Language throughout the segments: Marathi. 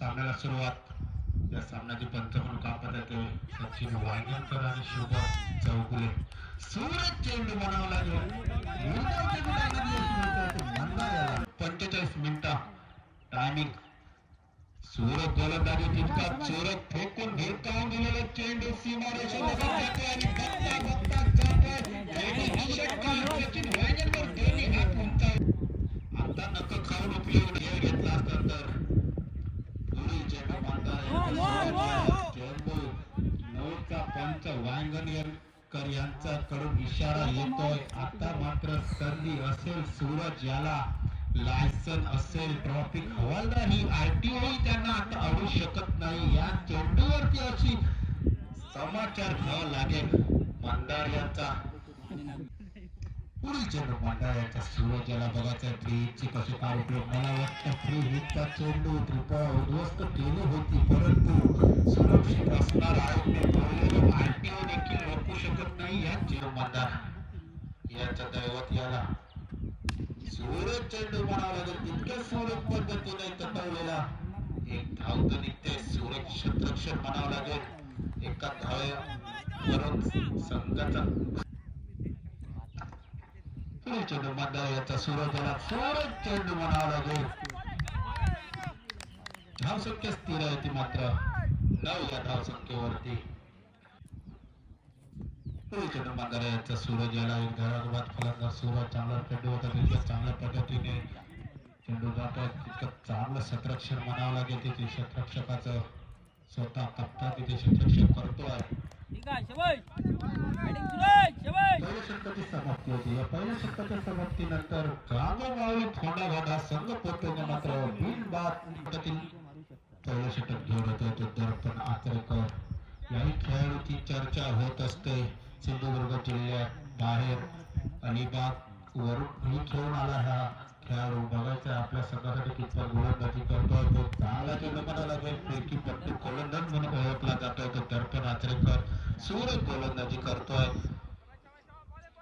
सामन्याला सुरुवात. या सामन्याची पंच म्हणून कापत येते सचिन वायगणकर आणि शुभम चौगुले. सूरज चेंडू म्हणावं लागेल पंचेचाळीस मिनिटं. टायमिंग सुरत गोलंदाजी तितका चोरत फेकून भिरकावून दिलेला चेंडू. सीमारेषेलगत जातोय आणि बघता बघता जातोय षटकार सचिन वायगणकर दोन्ही हात उंचावून आता नक खाऊन उपयोग घेतला असता तर दोन्ही चेंडू मारताय चेंडू नऊचा पंच यांचा कडून इशारा येतोय. आता मात्र सर्दी असेल सूरज याला लायसन असेल ट्रॉफिक हवालदार ही आरटीओ त्यांना आता आवडू शकत नाही. या चेंडूवरती अशी समाचार घ्यावा लागेल. मंदार यांचा. पुढील चेंडू मंदार यांचा सूरज याला बघायचा फ्री हिटची कशी काय उपयोग? मला वाटतं फ्री हिटचा चेंडू त्रिपा उद्ध्वस्त केली होती परंतु सुरक्षित असणार आहे आरटीओ देखील रोखू शकत नाही या चेंडू मंदार यांच्या दैवत याला सूरज चेंडू म्हणावा लागेल इतक्या सूरज पद्धतीने तटवलेला एक धाव तर निघते सूरज क्षेत्रक्षण म्हणावं लागेल एका धावेवरून संघाचा पुढील चेंडू मंदार याचा सूरज सूरज चेंडू म्हणावा लागेल स्थिर आहे ती मात्र. नऊ या चेंडू मंदार याचा सूरज याला एक फलंदाज सूरज चांगला चेंडू होता तितक्या चांगल्या पद्धतीने चेंडू जातोय. तितकं चांगलं क्षेत्ररक्षण म्हणावं लागेल तिथे. क्षेत्ररक्षकाचं स्वतः कप्तान तिथे क्षेत्ररक्षण करतो आहे समाप्ती होती. या पहिल्या षटकाच्या समाप्तीनंतर थोडा संघ पोहोचवणे मात्र बिनबाद पहिलं षटक घेऊन येतो तो दर्पण आचरेकर याही खेळाडूची चर्चा होत असते. सिंधुदुर्ग जिल्ह्यात बाहेर अलिबाग वरून खेळून आला हा खेळाडू बघायचा आपल्या संघासाठी कितपत गोलंदाजी करतो तो चांगला चेंडू म्हणा लागेल फिरकी पट्टू गोलंदाज म्हणून ओळखला जातोय तो दर्पण आचरेकर सुरत गोलंदाजी करतोय.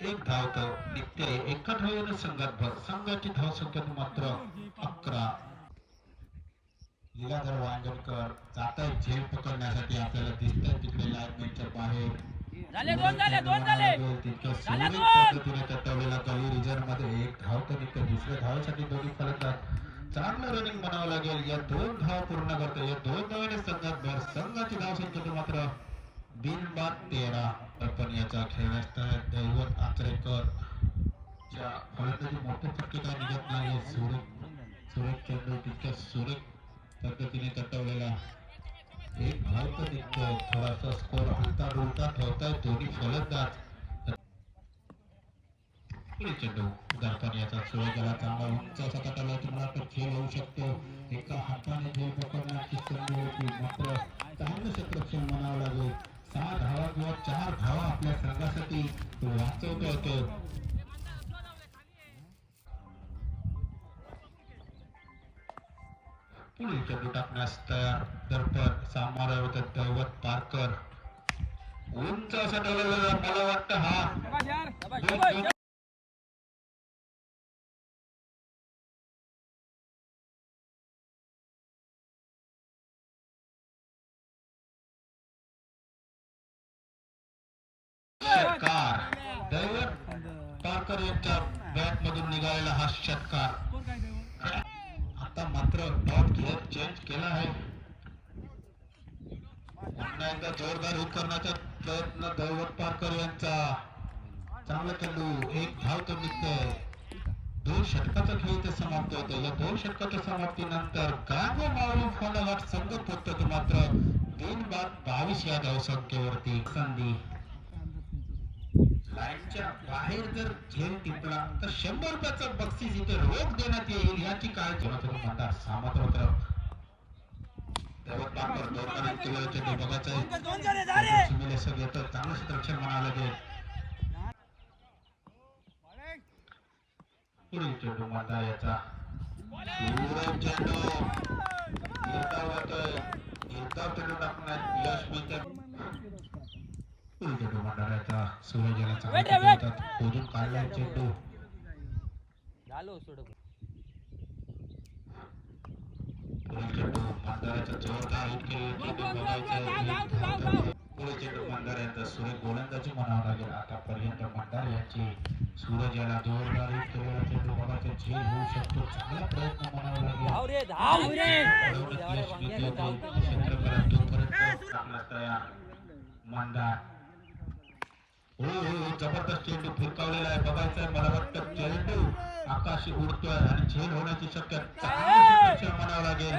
एक धाव तर निघते एका धावेने संघात भर संघाची धावसंख्या मात्र अकरा. लीलाधर वांगणकर जात आहेत झेल पकडण्यासाठी आपल्याला दिसतंय आहेत तिकडे लाईनमॅनच्या बाहेर. झाले दोन झाले दोन झाले. झाले सुरेख दोन. पद्धतीने रिझर्वमध्ये एक धाव तर दुसऱ्या दोन्ही फलंदाज चांगलं रनिंग लागेल. या दोन धाव पूर्ण करतो या दोन धावाने संघात भर. संघाची धाव संख्या मात्र बिनबाद तेरा. पण याचा दैवत आचरेकर च्या फलंदाजी मोठे फटके काय निघत नाही सुरेख सुरेख चेंडू तितक्या सुरेख पद्धतीने तटवलेला एक धाव तर निघतोय थोडासा स्कोर हलता डुलता ठेवताय दोन्ही फलंदाज चेंडू याचा चांगला उंच तुम्हाला खेळ होऊ शकतो. एका हाताने पकडण्याची संधी होती. मात्र चांगलं क्षेत्ररक्षण म्हणावं लागेल. सहा धावा किंवा चार धावा आपल्या संघासाठी वाचवता येतो पुढील टाकण्यास तयार दर्पण सामोरे होते दैवत पारकर. उंच असं ठेवलेला मला वाटतं हा. कार दैवत पारकर यांच्या बॅट मधून निघालेला हा षटकार. आता मात्र डॉट घेत चेंज केला आहे. पुन्हा एकदा जोरदार हिट करण्याचा प्रयत्न दैवत पारकर यांचा. चांगला चेंडू एक धाव तर निघतोय दोन षटकाचा खेळ ते समाप्त होतो या दोन षटकाच्या समाप्तीनंतर गांगो मावळी फलगाट संघ पोहोचतो मात्र. तीन बाद बावीस या धावसंख्येवरती. संधी. बाहेर जर झेल टिपला तर शंभर रुपयाचं बक्षीस इथे रोख देण्यात येईल याची काळजी तुम्ही म्हणता सामत्र दैवत पाकर दोन केलेलं चेंडू बघायचं आहे. दोन झाले झाले सिम्युलेशन येतं चांगलं क्षेत्ररक्षण म्हणावं लागेल. पुढील चेंडू माता याचा. सुरेख चेंडू. घेता होतोय. घेता चेंडू टाकण्यात यश मिळते चेंडू भंडाऱ्याचा सूरज चांगला खोदून काढला चेंडू झालो सोड चेंडू जोरदार चेंडू यांचा गोलंदाजी म्हणावं लागेल आतापर्यंत मंदार यांची सूरज याला जोरदार चेंडू बघायचा झेल होऊ शकतो चांगला प्रयत्न म्हणावा लागेल धाव जोपर्यंत तयार मंदार हो हो जबरदस्त चेंडू फिरकावलेला आहे. बघायचं मला वाटतं चेंडू आकाशी उडतोय आणि झेल होण्याची शक्यता म्हणावं लागेल.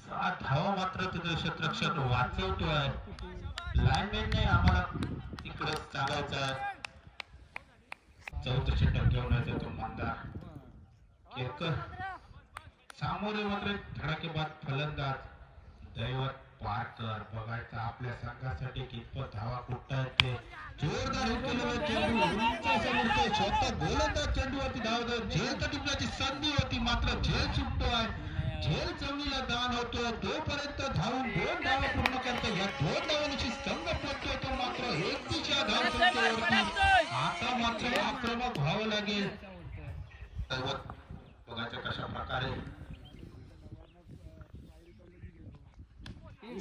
सात धावा मात्र तिथे क्षेत्ररक्षक वाचवतोय. लाईनमॅनने आम्हाला तिकडे सांगायचं आहे. चौथं षटक घेऊन येतो तो मंदार केरकर सामोरे मात्र धडाकेबाद फलंदाज दैवत. पारकर बघायचं आपल्या संघासाठी कितपत धावा कुठतायत ते. जोरदार. स्वतः गोलंदाज चेंडूवरती धाव देत झेल तर टिपण्याची संधी होती. मात्र झेल सुटतोय झेल जमिनीला दान होतोय तोपर्यंत धावून दोन धावा पूर्ण करतो. या दोन धावांची संघ पोहोचतोय तो मात्र एक दिशा धाव आता मात्र आक्रमक व्हावं लागेल. बघायचं कशा प्रकारे चांगला चेंडू झाला, दोन झाला. चांगला झाला. चेंडू स्वतः झाले. चेंडू धावतोय क्षेत्ररक्षक करायला तोपर्यंत दोन धावा पुढील चेंडू चांगला चेंडू आता पुढचा चेंडू जोरदार हे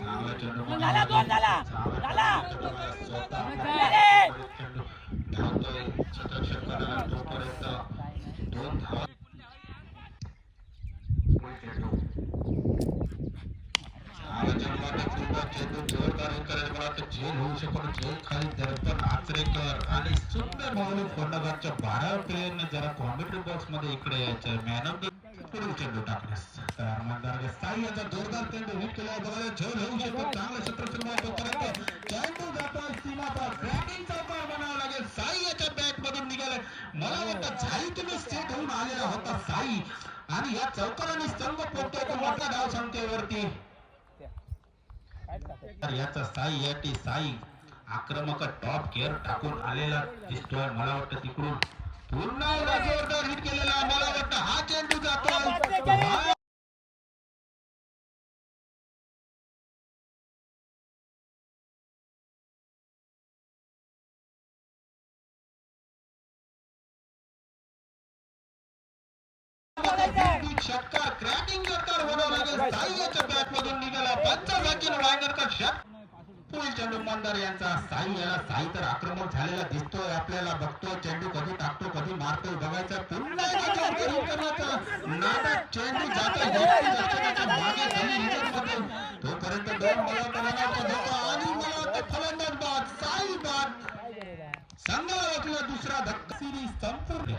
करायला मला वाटतं झेल. होऊ शकतो झेल. खाली दर्पण आचरेकर आणि सुंदर भावने फंडाबादच्या बारा प्लेयरने जरा कॉम्बिनेटरी बॉक्समध्ये इकडे यायचं. मॅन ऑफ द पुढील चेंडू टाकण्यास तयार मंदार साई याचा जोरदार चेंडू हिट केला बघायला झेल होऊ शकतो. चांगलं क्षेत्रक्षक तोपर्यंत चेंडू जातोय सीमाचा बॅटिंगचा पार बनावा लागेल. साई याच्या बॅट मधून निघालाय मला वाटतं साई तुम्ही सेट होऊन आलेला होता साई. आणि या चौकाराने संघ पोहोचतोय तो मोठा धाव संख्येवरती तर याचा साई याटी साई. आक्रमक टॉप केअर टाकून आलेला दिसतोय. मला वाटतं तिकडून. जोरदार हिट केलेला मला वाटतं हा चेंडू जातोय. षटकार क्रॅकिंग षटकार होणार लागेल साई याच्या बॅट मधून निघाला का षट पुढील चेंडू मंदार यांचा साई याला साई तर आक्रमक झालेला दिसतोय. आपल्याला बघतोय चेंडू कधी टाकतो कधी मारतोय बघायचा पुन्हा चेंडू मागे तोपर्यंत दोन आणि मला फलंदाज बाद साई बाद. संघाला वाटला दुसरा धक्का. सिरीज संपूर्ण.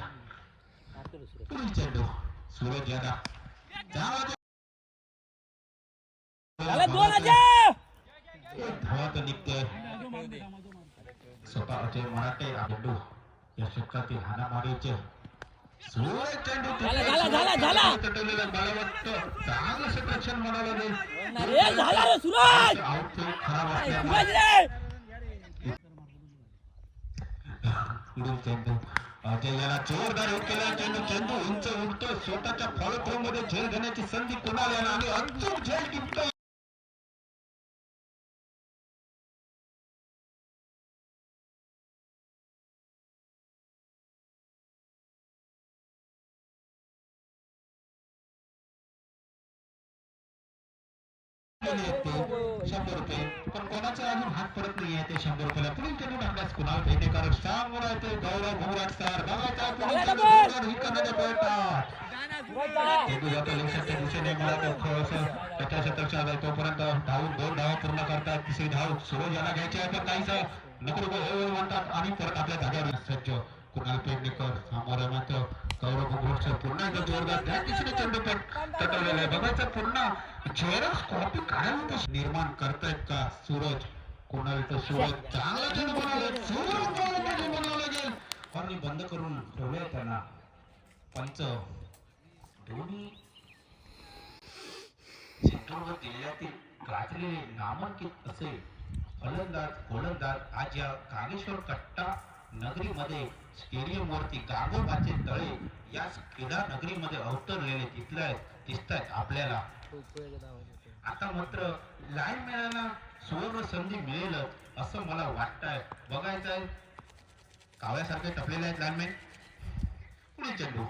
चेंडू. सूरज यादव सुरज असल्यामुळे रे पुढील चेंडू अजय याला जोरदार केला चेंडू चेंडू उंच उडतोय स्वतःच्या फॉलो थ्रो मध्ये झेल घेण्याची संधी कुणाला याला आणि अचूक झेल टिपतोय येते शंभर रुपये. पण कोणाचा अजून हात पडत नाही आहे ते शंभर रुपयाला. पुढील चेंडू टाकण्यास कुणाल भेटेकर समोर आहे ते गौरव घुमराट सर पुढील चेंडू तोपर्यंत धावून दोन धावा पूर्ण करतात. तिसरी धाव सूरज याला घ्यायची आहे पण काहीच नको म्हणतात. आणि परत आपल्या जागेवर सज्ज. कुणाल पेडणेकर सामोरं मात्र गौरव घोषचा पुन्हा एकदा जोरदार त्या दिशेने चेंडू पण तटवलेला आहे. बघायचं पुन्हा झेरॉक्स कॉपी काढायला तर निर्माण करतायत का सूरज? कोणाला तर सूरज चांगला चेंडू बनवला सूरज गोलंदाजी बनवला गेल आणि बंद करून ठेवले त्यांना. पंच. दोन्ही सेंटरवर जिल्ह्यातील गाजलेले नामांकित असे फलंदाज गोलंदाज आज या कागेश्वर कट्टा नगरीमध्ये स्टेडियम वरती गांगोबाचे तळे या क्रीडा नगरीमध्ये अवतरलेले तिथल्या दिसत आहेत आपल्याला. आता मात्र लाईन मिळायला सुवर्ण संधी मिळेल असं मला वाटतंय. बघायचं आहे काव्यासारखे टपलेले आहेत लाईनमॅन पुढे चेंडू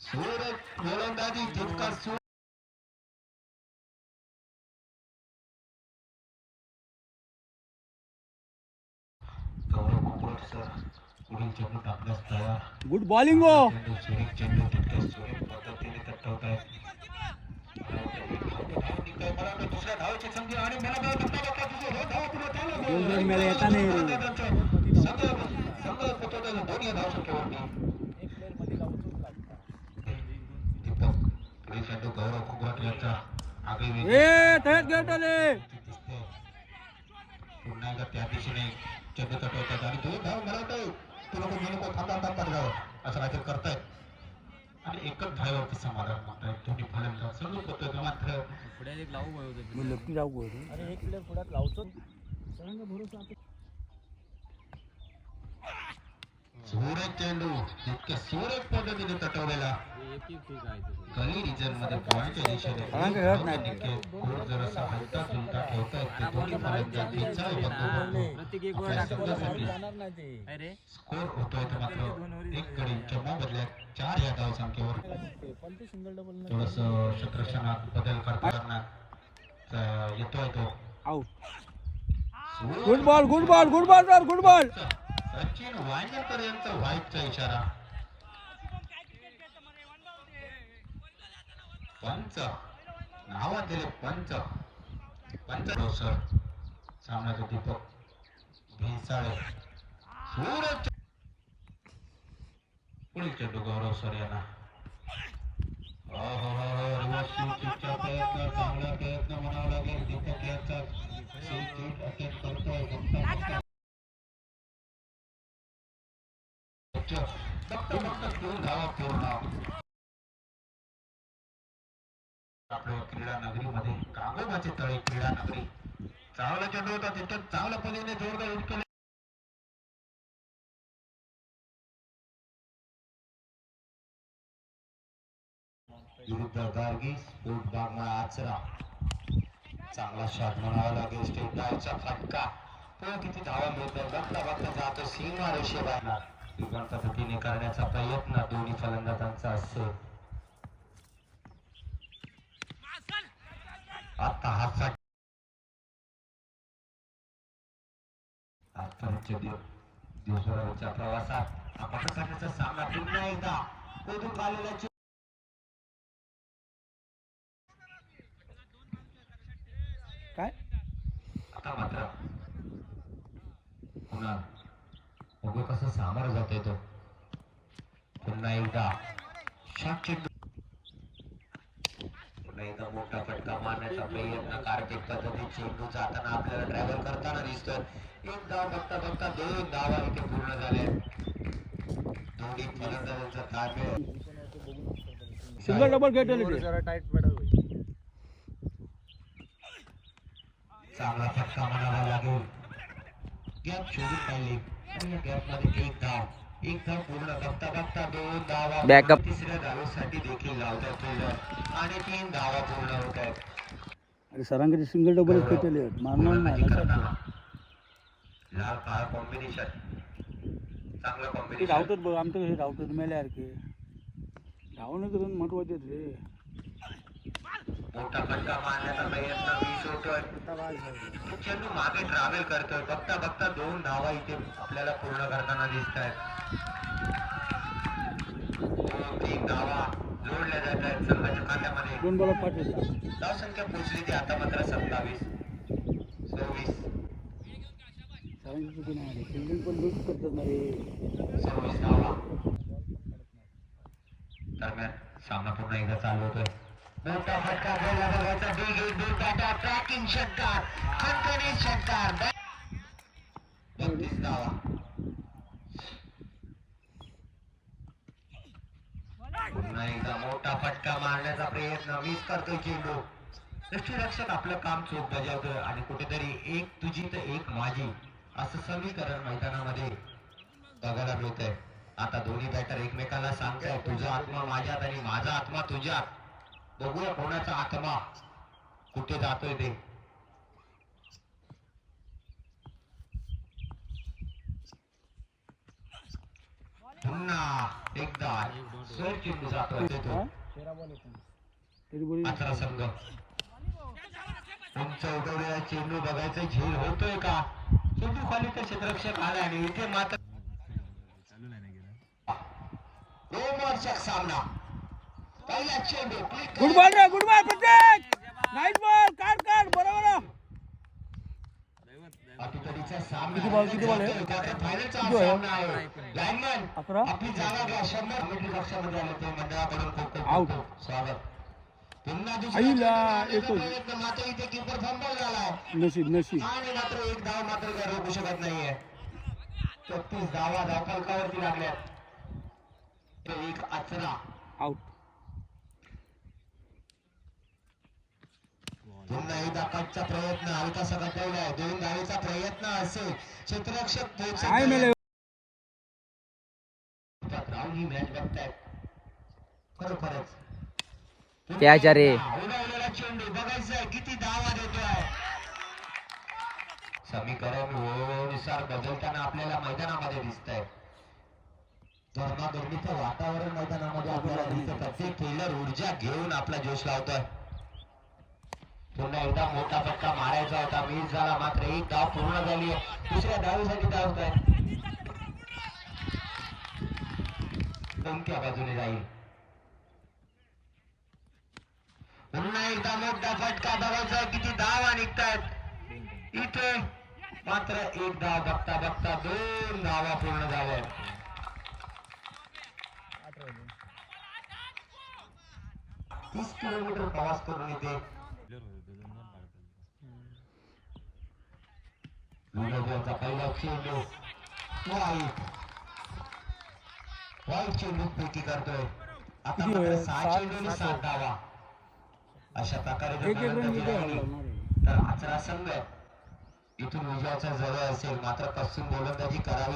सुवर्ण गोलंदाजी जितका गौरव यांचा आले. दिसते पुन्हा एकदा त्या दिशेने चेंडू तटवतात आणि तू धाव मला वाटतं तू लोक मी लोक थांबा थांबा जावं असं काहीतरी करतायत आणि एकच धावेवरती समाधान म्हणतायत दोन्ही फलंदाज सर्व पद्धत मात्र मी लपी जाऊ अरे एक प्लेअर पुढ्यात लावतो सरांचा भरोसा आता चेंडू इतक्या सुरेख पद्धतीने तटवलेला. गली रिजनमध्ये पॉइंटच्या दिशेने जरासा ते दोन्ही फलंदाज आपल्या संघासाठी स्कोर होतोय तर मात्र एक गडी बदल्यात चार या धाव संख्येवर थोडस क्षेत्रक्षणात बदल करताना येतोय तो. Good ball good ball good ball sir good ball Sachin Wangekar यांचा व्हाईटचा इशारा. पंच. नाव दिले पंच. पंच सर सामन्याचा दीपक भिसाळे. सूरज. पुढील चेंडू गौरव सर यांना हो, हो, हो, चांगला प्रयत्न म्हणावा लागेल. दीपक यांचा फक्त धावा आपल्या क्रीडा नगरीमध्ये कागोबाचे तळे क्रीडा नगरी. चांगला चेंडू होता तिथं चांगल्या पद्धतीने जोरदार हिट केले. विरुद्ध गार्गी स्पोर्ट बागमा आचरा. चांगला शॉट म्हणावा लागेल स्टेट डायचा फटका. पण किती धावा मिळतो बघता बघता जातो सीमा रेषेबाहेर युगन पद्धतीने करण्याचा प्रयत्न दोन्ही फलंदाजांचा असेल. आता आजपर्यंतच्या दिव- दिवसभराच्या प्रवासात अपघाताचा सामना पुन्हा एकदा कोदून आलेला चे- काय? आता मात्र पुन्हा बघू कसं सामोरं जातोय तो. पुन्हा एकदा शॉट चेंडू पुन्हा एकदा मोठा फटका मारण्याचा प्रयत्न कार्तिक पद्धतीने चेंडू जाताना आपल्याला ट्रॅव्हल करताना दिसतोय. एक धाव बघता बघता दोन धावा इथे पूर्ण झाल्या. दोन्ही फलंदाजांचा ताळमेळ सिंगल डबल गेट जरा चांगला फटका म्हणावा लागेल. गॅप शोधून या गॅपमध्ये एक धाव. एक धाव पूर्ण. बघता बघता दोन धावा. तिसऱ्या धावेसाठी देखील लावतात आणि तीन धावा पूर्ण होत आहेत. अरे सरांकडे सिंगल डबल गेट आले मारणार नाही कॉम्बिनेशन ते. धावतात बघ आमचं कसे धावतात मेल्यासारखे धावणं तर महत्त्वाचे रे. मोठा फटका मारण्याचा प्रयत्न वीस होतोय चेंडू मागे ट्रॅव्हल करतोय बघता बघता दोन धावा इथे आपल्याला पूर्ण करताना दिसत आहेत धावा. जोडल्या जात आहेत संघाच्या खात्यामध्ये. दोन बॉल पाठवतात धाव संख्या पोहोचली ती आता मात्र सत्तावीस सव्वीस. सव्वीस धावा. दरम्यान सामना पुन्हा एकदा चालू होतोय. मोठा फटका बोलला बघायचा. बिग हिट बिग बॅटा ट्रॅकिंग षटकार खणखणीत षटकार बत्तीस धावा. पुन्हा एकदा मोठा फटका मारण्याचा प्रयत्न. मिस करतोय चेंडू. दृष्टीरक्षक आपलं काम चोख बजावतोय आणि कुठेतरी एक तुझी तर एक माझी. असं समीकरण मैदानामध्ये बघायला मिळतंय. आता दोन्ही बॅटर एकमेकांना सांगताय तुझा आत्मा माझ्यात आणि माझा आत्मा तुझ्यात. बघूया कोणाचा आत्मा कुठे जातोय ते. पुन्हा एकदा सर चेंडू जातो देतो हा? अठरा संघ. उंच उडवलेला चेंडू बघायचा झेल होतोय का? चेंडू खाली तर क्षेत्ररक्षक आला आणि इथे मात्र रोमहर्षक सामना. पहिला चेंडू गुड बॉल रे गुड बॉल प्रत्येक! नाईस बॉल काढ काढ बरोबर. किती बॉल- किती बॉल आहे? अकरा? आपली जागा घ्या. शंभर कमिटी कक्षामध्ये आले ते मंडळाकडून खूप खूप Out. खूप स्वागत. पुन्हा दुसरा आईला, चेंडू मारण्याचा एकच. प्रयत्न मात्र इथे किपर फंबल झालाय नशीब नशीब. मात्र एक धाव मात्र रोखू शकत नाहीये. छत्तीस धावा धावफलकावरती लागल्यात तो एक आचरा आउट पुन्हा एकदा कटचा प्रयत्न हलका सगळं ठेवलाय दोन धावेचा प्रयत्न असेल क्षेत्ररक्षक राहुल ही मॅच बघतायत. खरोखरच. त्याच्या रे. उडवलेला चेंडू बघायचंय किती धावा देतोय. समीकरण वेळेनुसार बदलताना आपल्याला मैदानामध्ये दिसतंय. गरमागरमीचं वातावरण मैदानामध्ये आपल्याला दिसत प्रत्येक खेळाडू ऊर्जा घेऊन आपला जोश लावतोय. पुन्हा एकदा मोठा फटका मारायचा होता. वीस झाला मात्र एक धाव पूर्ण झाली दुसऱ्या धावेसाठी काय कोणत्या बाजूने जाईल. पुन्हा एकदा मोठा फटका बघायचा किती धावा निघतायत. इथे मात्र एक धाव बघता बघता दोन धावा पूर्ण झाल्या. तीस किलोमीटर प्रवास करून इथे विनोदचा पहिला चेंडू वाईट वाईट चेंडू पैकी करतोय आता मात्र सहा सात- चेंडू आणि सात धावा अशा प्रकारे जर फलंदाजी राहिली, तर आचरा संघ इथून विजयाच्या जवळ असेल. मात्र पश्चिम गोलंदाजी करावी